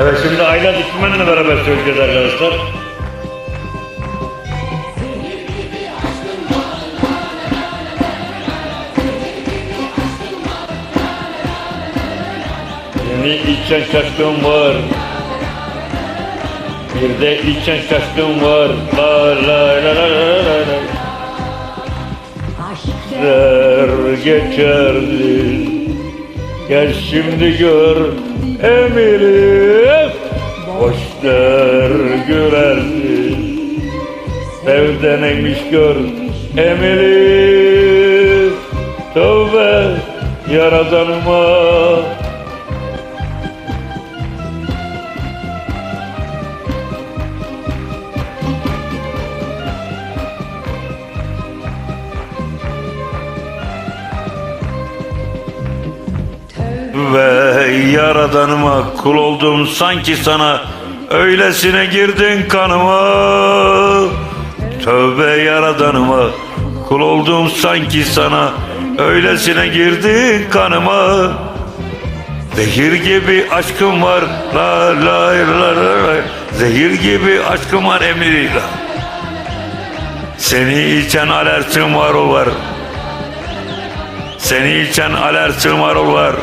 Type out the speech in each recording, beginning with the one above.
Evet şimdi Ayla Dikmen'le beraber söyleyeceğiz arkadaşlar. Yeni içen şaşkın var. Bir de içen şaşkın var. La la la la la la la. Der geçerdi. Gel şimdi gör Emir'i Hoş der gülerdi Sevde neymiş gör Emir'i Tövbe yaradanıma Yaradanıma kul oldum sanki sana. Öylesine girdin kanıma. Tövbe yaradanıma kul oldum sanki sana. Öylesine girdin kanıma. Zehir gibi aşkım var. La la la la la. Zehir gibi aşkım var emriyle. Seni içen alersin var o var. Seni içen alersin var o var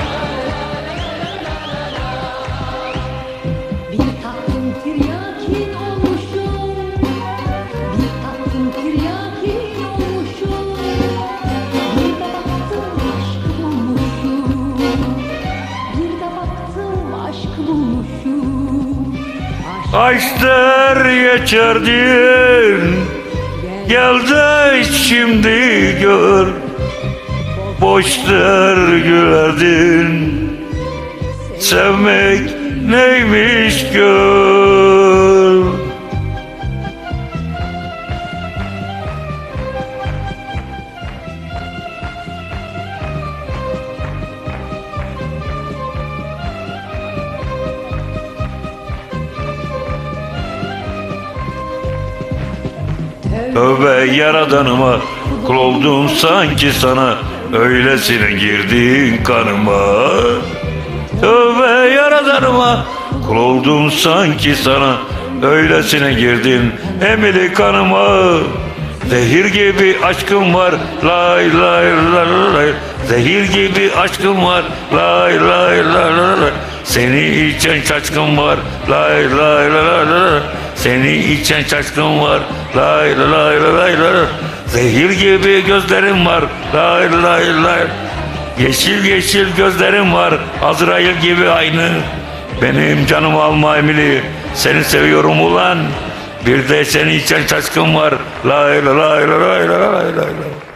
Aşklar geçerdin Gel de şimdi gör. Boşlar gülerdin Sevmek neymiş gör Tövbe yaradanıma kul oldum sanki sana. Öylesine girdin kanıma. Tövbe yaradanıma kul oldum sanki sana. Öylesine girdin emili kanıma. Zehir gibi aşkım var. Lay lay lay lay. Zehir gibi aşkım var. Lay lay lay lay Seni içen şaşkın var. Lay lay lay lay Seni içen şaşkın var lay lay lay lay Zehir gibi gözlerim var lay lay lay Yeşil yeşil gözlerim var Azrail gibi aynı Benim canımı alma Emili Seni seviyorum ulan Bir de seni içen şaşkın var lay lay lay lay lay lay